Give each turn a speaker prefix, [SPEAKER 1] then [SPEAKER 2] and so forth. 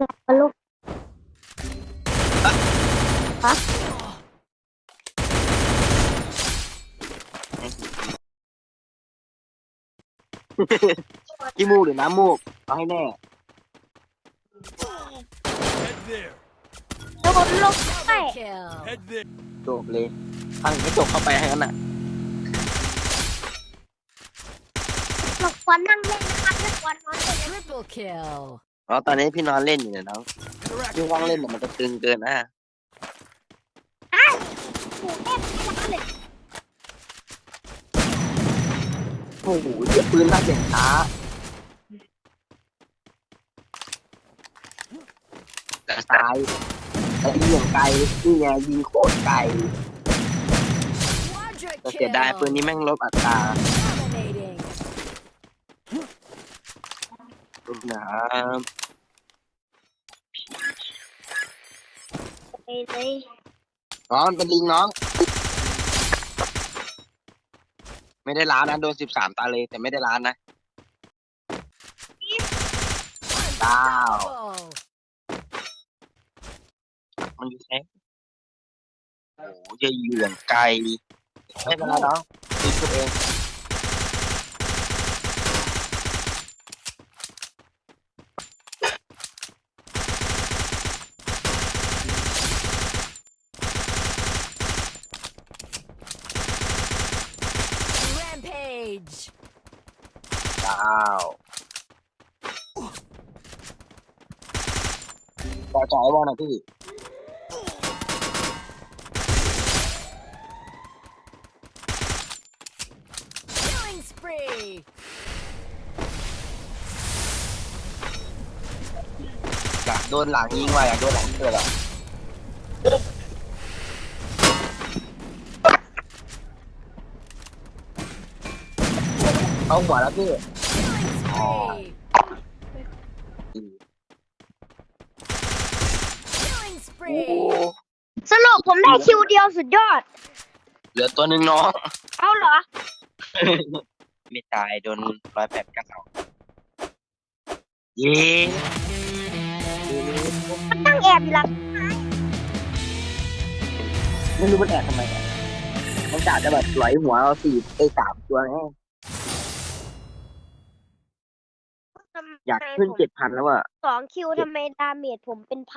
[SPEAKER 1] ลูกฮะ
[SPEAKER 2] ขี้มูกหรือน้ำมูกเอาให้แน่
[SPEAKER 3] Head there.
[SPEAKER 1] โดนลูกใช่
[SPEAKER 4] Kill.
[SPEAKER 3] Head there.
[SPEAKER 2] จบเลยพังกระจกเข้าไปให้กันน่ะ
[SPEAKER 1] หลบควันนั่งเล่นนะครับไม่ควันนอนเล่นนะ
[SPEAKER 4] Triple kill.
[SPEAKER 2] เพราะตอนนี้พี่นอนเล่นอยู่เนี่ยน้อง
[SPEAKER 3] Correct.
[SPEAKER 2] พี่ว่างเล่นเนี่ยมันจะตึงเกินอะ
[SPEAKER 1] ถูกแม่ไม่รักเลย
[SPEAKER 2] โอ้โหเจ็บปืนน่าเสียงช้าแต่ตายแต่ยิงอย่างไกลนี่ไงยิงโคตรไกล
[SPEAKER 4] Quadra
[SPEAKER 2] แต่เสียดายปืน
[SPEAKER 4] kill.
[SPEAKER 2] นี้แม่งลบอัตรา นะครับ
[SPEAKER 1] ไปเลย
[SPEAKER 2] น้องเป็นลิงน้อง ไม่ได้ล้านนะ โดนสิบสามตาเลยแต่ไม่ได้ล้านนะดาว
[SPEAKER 4] Oh.
[SPEAKER 2] มันอยู่แค่โอ้โหยู่อย่างไกลไม่เป็นไรน้องตีตัวเอง
[SPEAKER 4] Rampage.
[SPEAKER 2] ดาวพอใจว่านะพี่
[SPEAKER 4] Killing spree.
[SPEAKER 2] อยากโดนหลังยิงว่ะอยากโดนหลัง เกิดอะเอาหัวแล้วพี่
[SPEAKER 4] Killing
[SPEAKER 2] โอ้โห
[SPEAKER 4] spree.
[SPEAKER 1] สรุปผมได้คิวเดียวสุดยอด
[SPEAKER 2] เหลือตัวหนึ่งน้อง
[SPEAKER 1] เอาเหรอ
[SPEAKER 2] ไม่ตายโดนร้อยแปดเก้าเย้
[SPEAKER 1] มันนั่งแอบอยู่หลัง
[SPEAKER 2] ไม่รู้มันแอบทำไมอะมันกะจะแบบสวยหัวเราสี่ไอ้สามตัวไง อยากขึ้นเจ็ดพันแล้วอะ
[SPEAKER 1] สองคิวทำไมดาเมจผมเป็นพัน